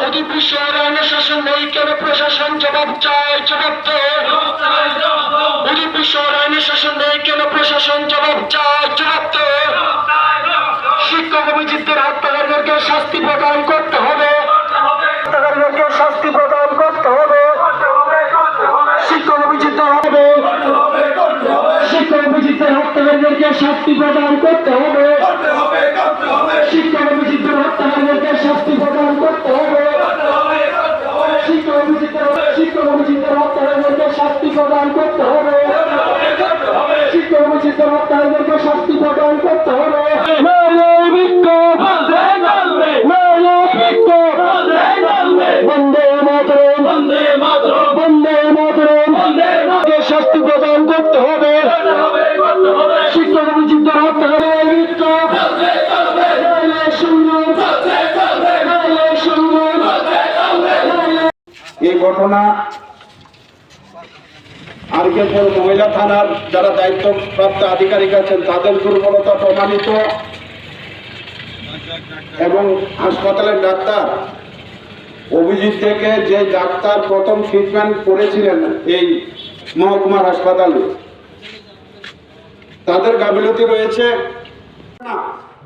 অধিপুর শহরে আইনের শাসন নেই কেন প্রশাসন জবাব চায় জবাব তো অধিপুর শহরে শাসন নেই কেন প্রশাসন জবাব চায় জবাব শিক্ষক অভিজিৎদের হত্যাকারীদেরকে শাস্তি প্রদান করতে হবে হত্যাকারীদেরকে শাস্তি প্রদান করতে হবে শিক্ষক অভিজিৎদের হবে শিক্ষক অভিজিৎদের হত্যাকারীদেরকে শাস্তি প্রদান করতে হবে অভিজিৎদের হত্যাকারীদেরকে শাস্তি প্রদান করতে হবে। বন্দে মাতরম। বন্দে মাতরম। বন্দে মাতরম বন্দে মাতরম শাস্তি প্রদান করতে হবে। শিক্ষক অভিজিৎদের হত্যাকারী বিক্ষোভ চলবে আরকেপুর মহিলা থানার যারা দায়িত্বপ্রাপ্ত আধিকারিক আছেন, তাদের দুর্বলতা প্রমাণিত। এবং হাসপাতালের ডাক্তার অভিজিৎ থেকে যে ডাক্তার প্রথম ট্রিটমেন্ট করেছিলেন এই মহকুমার হাসপাতালে, তাদের গাফিলতি রয়েছে।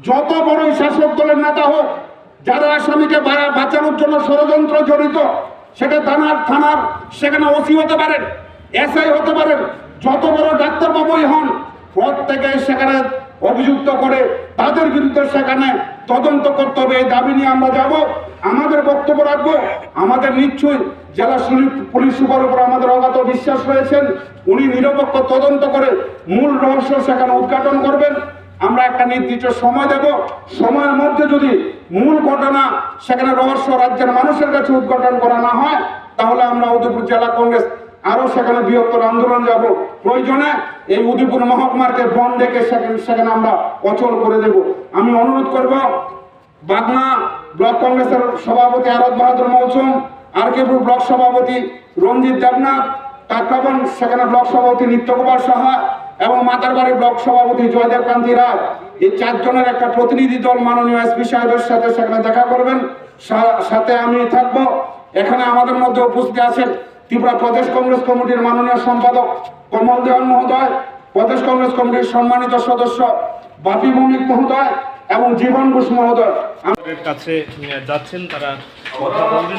যত বড়ই শাসক দলের নেতা হোক, যারা আসামিকে বাঁচানোর জন্য ষড়যন্ত্র জড়িত, সেটা থানার থানার সেখানে ওসি হতে পারেন। এসআই হতে পারেন, যত বড় ডাক্তারবাবুই হন, প্রত্যেকে সেখানে অভিযুক্ত করে তাদের বিরুদ্ধে সেখানে তদন্ত করতে হবে, এই দাবি নিয়ে আমরা যাব। আমাদের বক্তব্য রাখব, আমাদের নিশ্চয়ই জেলা পুলিশ সুপার উপর আমাদের অগাধ বিশ্বাস রয়েছেন, উনি নিরপেক্ষ তদন্ত করে মূল রহস্য সেখানে উদ্ঘাটন করবেন। আমরা একটা নির্দিষ্ট সময় দেব, সময়ের মধ্যে যদি মূল ঘটনা সেখানে রহস্য রাজ্যের মানুষের কাছে উদ্ঘাটন করা না হয়, তাহলে আমরা উদয়পুর জেলা কংগ্রেস আরও সেখানে বৃহত্তর আন্দোলন যাব। প্রয়োজনে এই উদয়পুর মহকুমাকে বন ডেকে সেখানে সেখানে আমরা অচল করে দেব। আমি অনুরোধ করব, বাগনা ব্লক কংগ্রেসের সভাপতি আরত বাহাদুর মৌসুম, আরকেপুর ব্লক সভাপতি রঞ্জিত দেবনাথ কাকরাবন সেখানে ব্লক সভাপতি নিত্যকুমার সাহা এবং মাতারবাড়ি ব্লক সভাপতি জয়দেব কান্তি রায়। এই চারজনের একটা প্রতিনিধি দল মাননীয় এসপি সাহেবের সাথে সেখানে দেখা করবেন। সাথে আমি থাকব। এখানে আমাদের মধ্যে উপস্থিত আছেন ত্রিপুরা প্রদেশ কংগ্রেস কমিটির মাননীয় সম্পাদক কমল দেওয়ান মহোদয় প্রদেশ কংগ্রেস কমিটির সম্মানিত সদস্য বাপি ভৌমিক মহোদয় এবং জীবন ঘোষ মহোদয়। কাছে যাচ্ছেন তারা কথা বলবেন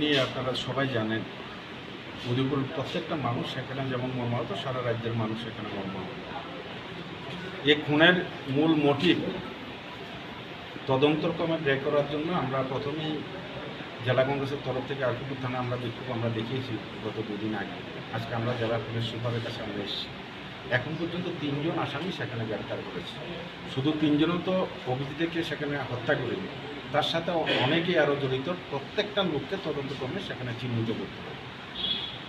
নিয়ে আপনারা সবাই জানেন উদয়পুর প্রত্যেকটা মানুষ সেখানে যেমন মর্মাহত সারা রাজ্যের মানুষ সেখানে মর্মাহত এই খুনের মূল মোটিভ তদন্তক্রমে ব্যয় করার জন্য আমরা প্রথমেই জেলা কংগ্রেসের তরফ থেকে আরকুপুর থানা আমরা বিক্ষোভ আমরা দেখিয়েছি গত দুদিন আগে। আজকে আমরা জেলা পুলিশ সুপারের কাছে আমরা এসেছি। এখন পর্যন্ত তিনজন আসামি সেখানে গ্রেপ্তার করেছে। শুধু তিনজনও তো অভিজিৎকে সেখানে হত্যা করেনি। তার সাথে অনেকেই আরও জড়িত। প্রত্যেকটা লোককে তদন্তক্রমে সেখানে চিহ্নিত করতে হবে।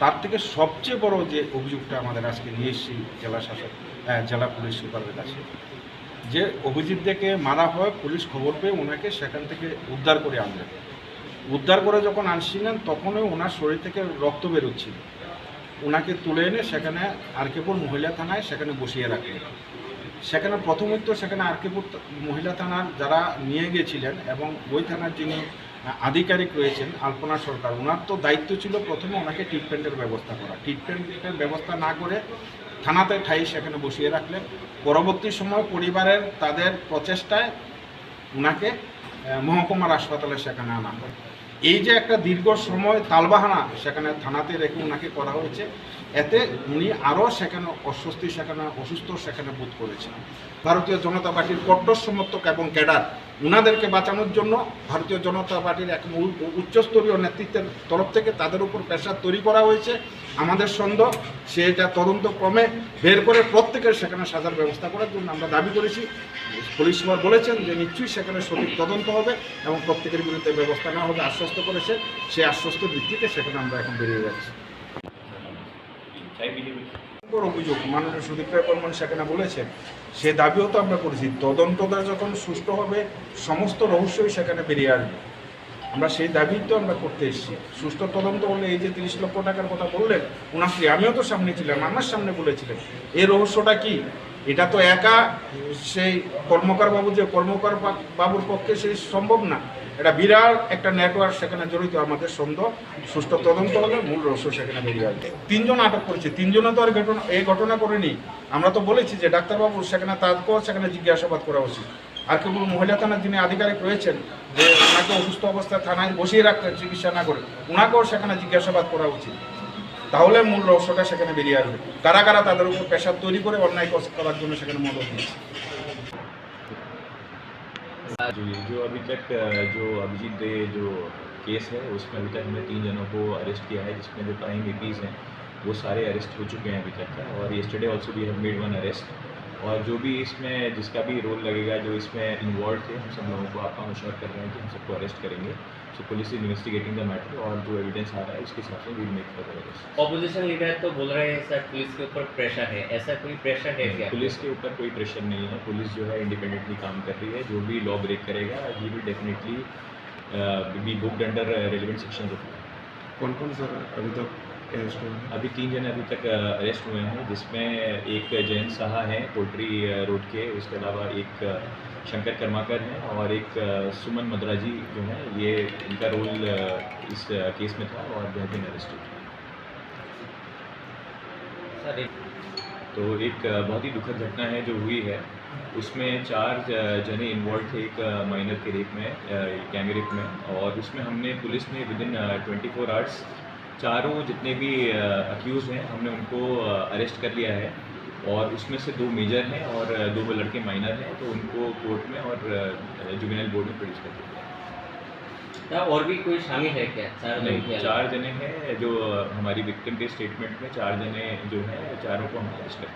তার থেকে সবচেয়ে বড় যে অভিযোগটা আমাদের আজকে নিয়ে এসেছি জেলা শাসক জেলা পুলিশ সুপারের কাছে, যে অভিজিৎ দেখে মারা হয়, পুলিশ খবর পেয়ে ওনাকে সেখান থেকে উদ্ধার করে আনলেন। উদ্ধার করে যখন আনছিলেন, তখনই ওনার শরীর থেকে রক্ত বেরোচ্ছিল। ওনাকে তুলে এনে সেখানে আরকেপুর মহিলা থানায় সেখানে বসিয়ে রাখলেন। সেখানে প্রথমত সেখানে আরকেপুর মহিলা থানার যারা নিয়ে গিয়েছিলেন এবং ওই থানার যিনি আধিকারিক রয়েছেন আলপনা সরকার, ওনার তো দায়িত্ব ছিল প্রথমে ওনাকে ট্রিটমেন্টের ব্যবস্থা করা। ট্রিটমেন্টের ব্যবস্থা না করে থানাতে ঠাই সেখানে বসিয়ে রাখলেন। পরবর্তী সময় পরিবারের তাদের প্রচেষ্টায় ওনাকে মহকুমার হাসপাতালে সেখানে আনা হয়। এই যে একটা দীর্ঘ সময় তালবাহানা সেখানে থানাতে রেখে ওনাকে করা হয়েছে, এতে উনি আরও সেখানে অস্বস্তি, সেখানে অসুস্থ সেখানে বোধ করেছেন। ভারতীয় জনতা পার্টির কট্টর সমর্থক এবং ক্যাডার উনাদেরকে বাঁচানোর জন্য ভারতীয় জনতা পার্টির এক উচ্চস্তরীয় নেতৃত্বের তরফ থেকে তাদের উপর প্রেশার তৈরি করা হয়েছে। আমাদের সন্দেহ সেটা তদন্ত ক্রমে বের করে প্রত্যেকের সেখানে সাজার ব্যবস্থা করার জন্য আমরা দাবি করেছি। পুলিশ সুপার বলেছেন যে নিশ্চয়ই সেখানে সঠিক তদন্ত হবে এবং প্রত্যেকের বিরুদ্ধে ব্যবস্থা নেওয়া হবে। আশ্বস্ত করেছে সেই আশ্বস্ত ভিত্তিতে সেখানে আমরা এখন বেরিয়ে যাচ্ছি। নম্বর অভিযোগ, মাননীয় সুদীপ রায় বর্মন সেখানে বলেছেন। সে দাবিও তো আমরা করেছি, তদন্তটা যখন সুষ্ঠু হবে, সমস্ত রহস্যই সেখানে বেরিয়ে আসবে। আমরা সেই দাবি তো আমরা করতে এসেছি। সুস্থ তদন্ত হলে এই যে তিরিশ লক্ষ টাকার কথা বললেন ওনার আমিও তো সামনে ছিলাম, আমার সামনে বলেছিলেন, এই রহস্যটা কি? এটা তো একা সেই কর্মকার বাবু যে কর্মকার বাবুর পক্ষে সেই সম্ভব না। এটা বিরাট একটা নেটওয়ার্ক সেখানে জড়িত, আমাদের সন্দেহ। সুষ্ঠু তদন্ত হলে মূল রহস্য সেখানে বেরিয়ে আসবে। তিনজন আটক করেছে তিনজনে তো আর ঘটনা এই ঘটনা করেনি। আমরা তো বলেছি যে ডাক্তারবাবু সেখানে তাদেরকেও সেখানে জিজ্ঞাসাবাদ করা উচিত। আর কেবল মহিলা থানার যিনি আধিকারিক রয়েছেন, যে ওনাকে অসুস্থ অবস্থায় থানায় বসিয়ে রাখতেন চিকিৎসা না করে, ওনাকেও সেখানে জিজ্ঞাসাবাদ করা উচিত। তাহলে মূল রহস্যটা সেখানে বেরিয়ে আসবে কারা কারা তাদের উপর প্রেশার তৈরি করে অন্যায় করার জন্য সেখানে মদত দিচ্ছে जो जो अभी तक अ, जो अभिजीत दे जो केस है उसमें अभी तक हमने तीन जनों को अरेस्ट किया है जिसमें जो प्राइम एपीज हैं वो सारे अरेस्ट हो चुके हैं अभी तक का और yesterday also we have made one arrest और जो भी इसमें जिसका भी रोल लगेगा जो इसमें इन्वॉल्व थे हम सब लोगों को आपका मशवर कर रहे हैं कि हम सबको अरेस्ट करेंगे। So police investigating the matter और जो एविडेंस आ रहा है उसके हिसाब से will make further arrest opposition leader तो बोल रहे हैं सर पुलिस के ऊपर प्रेशर है। ऐसा कोई प्रेशर है क्या? पुलिस के ऊपर कोई प्रेशर नहीं है। पुलिस जो है इंडिपेंडेंटली काम कर रही है। जो भी लॉ ब्रेक करेगा he will definitely be booked under relevant section कौन कौन सर अभी तक? अरेस्ट हुए अभी तीन जने अभी तक अरेस्ट हुए हैं जिसमें एक जयंत साहा हैं पोल्ट्री रोड के उसके अलावा एक शंकर कर्माकर हैं और एक सुमन मद्राजी जो हैं ये इनका रोल इस केस में था और दे बिन अरेस्टेड सर तो एक बहुत ही दुखद घटना है जो हुई है। उसमें चार जने इन्वॉल्व थे एक माइनर के रेप में गैंग रेप में और उसमें हमने पुलिस ने within twenty four hours चारों जितने भी अक्यूज हैं हमने उनको अरेस्ट कर लिया है। और उसमें से दो मेजर हैं और दो लड़के माइनर हैं तो उनको कोर्ट में और जुबिनल बोर्ड में प्रोड्यूस कर दिया क्या और भी कोई शामिल है क्या? चार नहीं चार जने हैं जो हमारी विक्टिम के स्टेटमेंट में चार जने जो हैं चारों को हम अरेस्ट कर